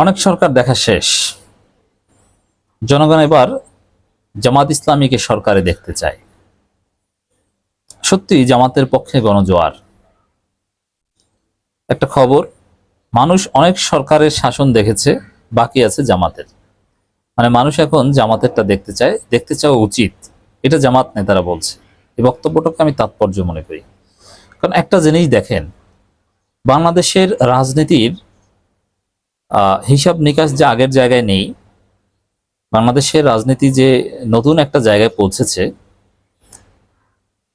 অনেক সরকার দেখা শেষ। জনগণ এবার জামাত ইসলামীকে সরকারে দেখতে চায়। সত্যি, জামাতের পক্ষে গণজোয়ার। একটা খবর, মানুষ অনেক সরকারের শাসন দেখেছে, বাকি আছে জামাতের। মানে মানুষ এখন জামাতেরটা দেখতে চায়, দেখতে চাওয়া উচিত। এটা জামাত নেতারা বলছে। এই বক্তব্যটাকে আমি তাৎপর্য মনে করি। কারণ একটা জিনিস দেখেন, বাংলাদেশের রাজনীতির হিসাব নিকাশ যে আগের জায়গায় নেই, বাংলাদেশের রাজনীতি যে নতুন একটা জায়গায় পৌঁছেছে,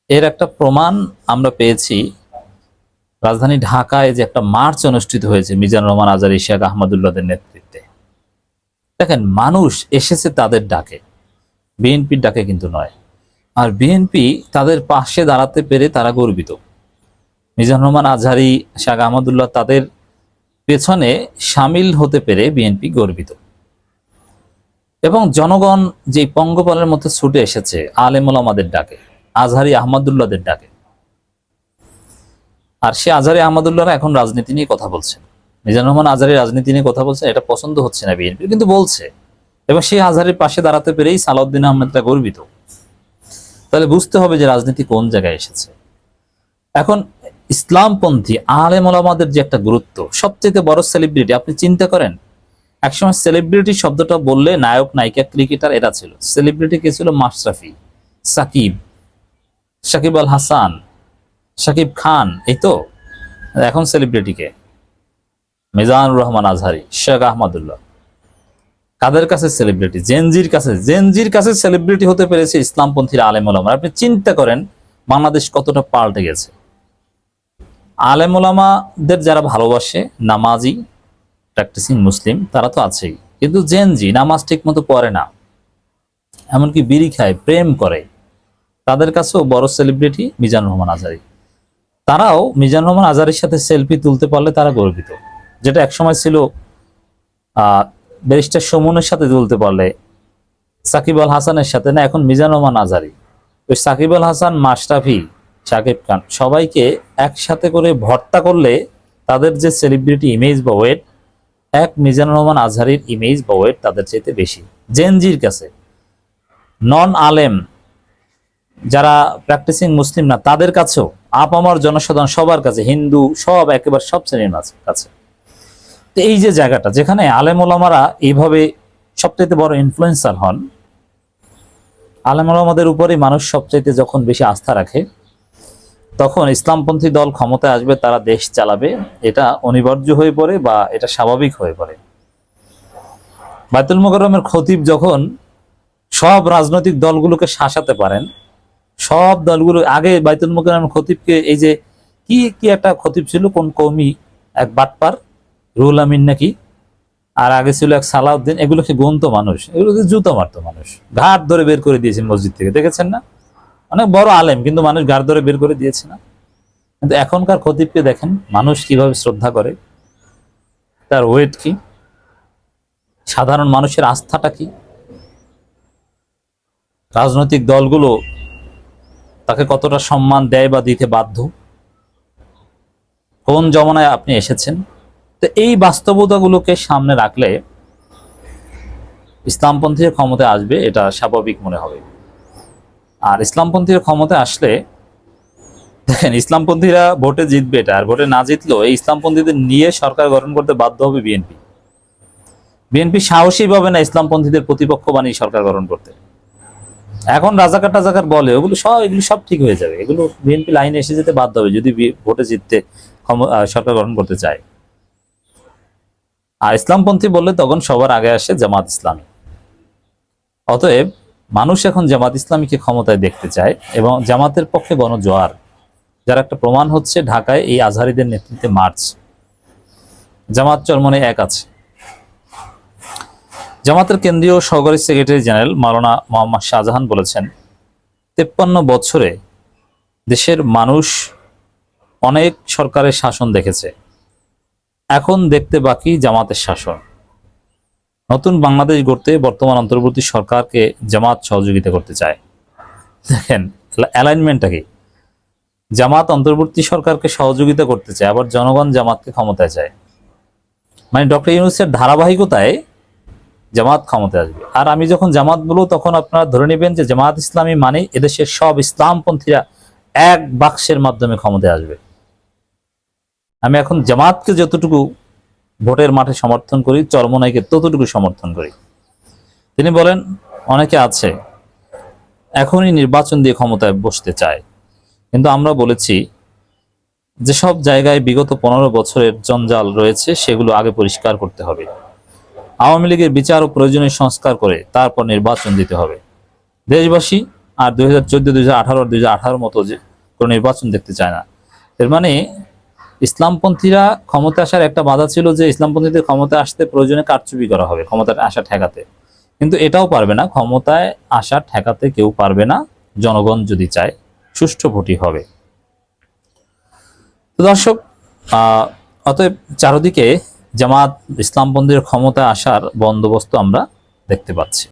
এর একটা প্রমাণ আমরা পেয়েছি। রাজধানী ঢাকায় যে একটা মার্চ অনুষ্ঠিত হয়েছে মিজান রহমান আজারি শেখ আহমদুল্লাহদের নেতৃত্বে। দেখেন, মানুষ এসেছে তাদের ডাকে। বিএনপির ডাকে কিন্তু নয়। আর বিএনপি তাদের পাশে দাঁড়াতে পেরে তারা গর্বিত। মিজান রহমান, আজহারি শেখ আহমদুল্লাহ তাদের পেছনে সামিল হতে পেরে বিএনপি গর্বিত। এবং জনগণ যে পঙ্গপালের মতো ছুটে এসেছে, আলেমুল আমাদের ডাকে, আজহারি আহমদুল্লাহদের ডাকে। আর সে আজহারি আহমদুল্লাহরা এখন রাজনীতি নিয়ে কথা বলছে। মিজানুর রহমান আজহারি রাজনীতি নিয়ে কথা বলছেন এটা পছন্দ হচ্ছে না বিএনপি, কিন্তু বলছে। এবং সেই আজহারির পাশে দাঁড়াতে পেরেই সালাউদ্দিন আহমেদরা গর্বিত। তাহলে বুঝতে হবে যে রাজনীতি কোন জায়গায় এসেছে। এখন ইসলামপন্থী আলেম ওলামাদের যে একটা গুরুত্ব, সবচেয়ে বড় সেলিব্রিটি আপনি চিন্তা করেন, একসময় সেলিব্রিটি শব্দটা বললে নায়ক, নায়িকা ক্রিকেটার এরা ছিল। সেলিব্রিটি কে ছিল? মাশরাফি, সাকিব সাকিব আল হাসান, সাকিব খান, এই তো। এখন সেলিব্রিটিকে মিজানুর রহমান আজহারি, শেখ আহমদুল্লাহ। কাদের কাছে সেলিব্রিটি জেনজির কাছে। জেনজির কাছে সেলিব্রিটি হতে পেরেছে ইসলামপন্থীর আলেম ওলামা আপনি চিন্তা করেন, বাংলাদেশ কতটা পাল্টে গেছে। আলেম ওলামাদের যারা ভালোবাসে, নামাজি, প্র্যাকটিসিং মুসলিম, তারা তো আছেই। কিন্তু জেনজি নামাজ ঠিক মতো পড়ে না, এমনকি বিড়ি খায়, প্রেম করে, তাদের কাছেও বড় সেলিব্রিটি মিজানুর রহমান আজারি। তারাও মিজানুর রহমান আজারির সাথে সেলফি তুলতে পারলে তারা গর্বিত, যেটা একসময় ছিল ব্যারিস্টার সুমনের সাথে তুলতে পারলে, সাকিব আল হাসানের সাথে না, এখন মিজানুর রহমান আজারি। ওই সাকিব আল হাসান মাশরাফি শাকিব খান। সবাইকে একসাথে করে ভর্তা করলে তাদের যে সেলিব্রিটি ইমেজ বা ওয়েট এক মিজানুর রহমান আজহারির ইমেজ বা ওয়েট তাদের চাইতে বেশি। জেনজির কাছে। নন আলেম, যারা প্র্যাকটিসিং মুসলিম না, তাদের কাছেও আপামর জনসাধারণ সবার কাছে, হিন্দু, সব একেবারে সব শ্রেণির কাছে। তো এই যে জায়গাটা, যেখানে আলেম ওলামারা এইভাবে সবচাইতে বড় ইনফ্লুয়েন্সার হন, আলেম ওলামাদের উপরেই মানুষ সবচাইতে যখন বেশি আস্থা রাখে তখন ইসলামপন্থী দল ক্ষমতায় আসবে, তারা দেশ চালাবে। এটা অনিবার্য হয়ে পড়ে বা এটা স্বাভাবিক হয়ে পড়ে। বাইতুল মোকাররমের খতিব যখন সব রাজনৈতিক দলগুলোকে শাসাতে পারেন, সব দলগুলো, আগে বাইতুল মোকাররমের খতিবকে এই যে কি কি একটা খতিব ছিল, কোন কৌমি এক বাটপার, রুহুল আমিন নাকি, আর আগে ছিল এক সালাউদ্দিন, এগুলোকে গুনতো মানুষ, এগুলোকে জুতো মারতো মানুষ, ঘাট ধরে বের করে দিয়েছেন মসজিদ থেকে, দেখেছেন না? অনেক বড় আলেম, কিন্তু মানুষ ঘাট ধরে বের করে দিয়েছে না। কিন্তু এখনকার খতিবকে দেখেন, মানুষ কীভাবে শ্রদ্ধা করে, তার ওয়েট কি, সাধারণ মানুষের আস্থাটা কি, রাজনৈতিক দলগুলো তাকে কতটা সম্মান দেয় বা দিতে বাধ্য, কোন জমানায় আপনি এসেছেন, তো এই বাস্তবতাগুলোকে সামনে রাখলে ইসলামপন্থীর ক্ষমতায় আসবে, এটা স্বাভাবিক মনে হবে। আর ইসলামপন্থীর ক্ষমতায় আসলে, দেখেন, ইসলামপন্থীরা ভোটে জিতবে এটা, আর ভোটে না জিতলেও এই ইসলামপন্থীদের নিয়ে সরকার গঠন করতে বাধ্য হবে বিএনপি। বিএনপি সাহসী পাবে না ইসলামপন্থীদের প্রতিপক্ষ বানিয়ে সরকার গঠন করতে। এখন রাজাকার টাজাকার বলে, ওগুলো সব, এগুলো সব ঠিক হয়ে যাবে। এগুলো বিএনপি লাইনে এসে যেতে বাধ্য হবে যদি ভোটে জিততে সরকার গঠন করতে চায়। আর ইসলামপন্থী বললে তখন সবার আগে আসে জামাত ইসলামী। অতএব মানুষ এখন জামাত ইসলামীকে ক্ষমতায় দেখতে চায় এবং জামাতের পক্ষে গণজোয়ার, যার একটা প্রমাণ হচ্ছে ঢাকায় এই আজহারিদের নেতৃত্বে মার্চ। জামাত চরমনে এক আছে। জামাতের কেন্দ্রীয় সহকারী সেক্রেটারি জেনারেল মাওলানা মোহাম্মদ শাহজাহান বলেছেন, তেপ্পান্ন বছরে দেশের মানুষ অনেক সরকারের শাসন দেখেছে। এখন দেখতে বাকি জামাতের শাসন। নতুন বাংলাদেশ গড়তে বর্তমান অন্তর্বর্তী সরকারকে জামাত সহযোগিতা করতে চায়। দেখেন অ্যালাইনমেন্টটা কি? জামাত অন্তর্বর্তী সরকারকে সহযোগিতা করতে চায়, আবার জনগণ জামাতকে ক্ষমতায় চায়। মানে ডক্টর ইউনুসের ধারাবাহিকতায় জামাত ক্ষমতায় আসবে। আর আমি যখন জামাত বলব, তখন আপনারা ধরে নেবেন যে জামাত ইসলামী মানে এদেশের সব ইসলামপন্থীরা এক বাক্সের মাধ্যমে ক্ষমতায় আসবে। আমি এখন জামাতকে যতটুকু ভোটের মাঠে সমর্থন করি, চরমনাইকে ততটুকু সমর্থন করি। তিনি বলেন, অনেকে আছে, এখনই নির্বাচন দিয়ে ক্ষমতায় বসতে চায়। কিন্তু আমরা বলেছি, যেসব জায়গায় বিগত পনেরো বছরের জঞ্জাল রয়েছে, সেগুলো আগে পরিষ্কার করতে হবে। আওয়ামী লীগের বিচার ও প্রয়োজনীয় সংস্কার করে তারপর নির্বাচন দিতে হবে। দেশবাসী আর দুই হাজার চোদ্দ, দুই হাজার আঠারো দুই হাজার আঠারোর মতো যে কোনো নির্বাচন দেখতে চায় না। এর মানে ইসলামপন্থীরা ক্ষমতা আসার একটা বাধা ছিল যে ইসলামপন্থীদের ক্ষমতা আসতে প্রয়োজনে কারচুপি করা হবে ক্ষমতার আসা ঠেকাতে। কিন্তু এটাও পারবে না, ক্ষমতায় আসা ঠেকাতে কেউ পারবে না, জনগণ যদি চায় সুষ্ঠু ভোটই হবে। তো দর্শক অতএব চারদিকে জামাত ইসলামপন্থীর ক্ষমতায় আসার বন্দোবস্ত আমরা দেখতে পাচ্ছি।